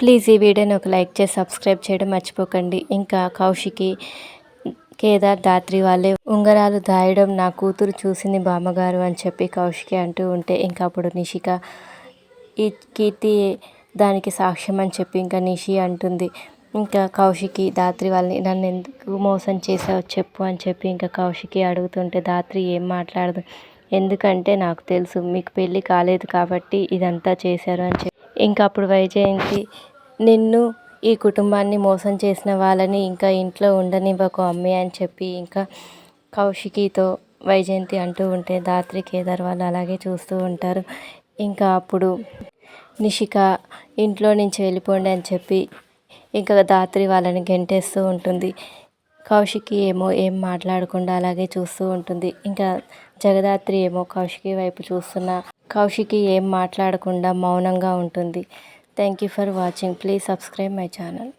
Please ఈ వీడియోని ఒక లైక్ చేసి సబ్స్క్రైబ్ చేయడం మర్చిపోకండి. ఇంకా కౌశికి కేదార్ దాత్రి వాళ్ళే ఉంగరాలు దాయడం నా కూతురు చూసింది బామ్మగారు అని చెప్పి కౌశికి అంటూ ఉంటే ఇంకా అప్పుడు నిషిక ఈ కీర్తి దానికి సాక్ష్యం అని చెప్పి ఇంకా నిషి అంటుంది. ఇంకా కౌశికి దాత్రి వాళ్ళని నన్ను ఎందుకు మోసం చేసావు చెప్పు అని చెప్పి ఇంకా కౌశికి అడుగుతుంటే దాత్రి ఏం మాట్లాడదు. ఎందుకంటే నాకు తెలుసు మీకు పెళ్ళి కాలేదు కాబట్టి ఇదంతా చేశారు అని చెప్పి ఇంకా అప్పుడు వైజయంతి నిన్ను ఈ కుటుంబాన్ని మోసం చేసిన వాళ్ళని ఇంకా ఇంట్లో ఉండనివ్వకు అమ్మే అని చెప్పి ఇంకా కౌశికితో వైజయంతి అంటూ ఉంటే దాత్రి కేదార్ వాళ్ళు అలాగే చూస్తూ ఉంటారు. ఇంకా అప్పుడు నిషిక ఇంట్లో నుంచి వెళ్ళిపోండి అని చెప్పి ఇంకా దాత్రి వాళ్ళని గెంటేస్తూ ఉంటుంది. కౌశికి ఏమో ఏం మాట్లాడకుండా అలాగే చూస్తూ ఉంటుంది. ఇంకా జగదాత్రి ఏమో కౌశికి వైపు చూస్తున్న కౌశికి ఏం మాట్లాడకుండా మౌనంగా ఉంటుంది. Thank you for watching please subscribe my channel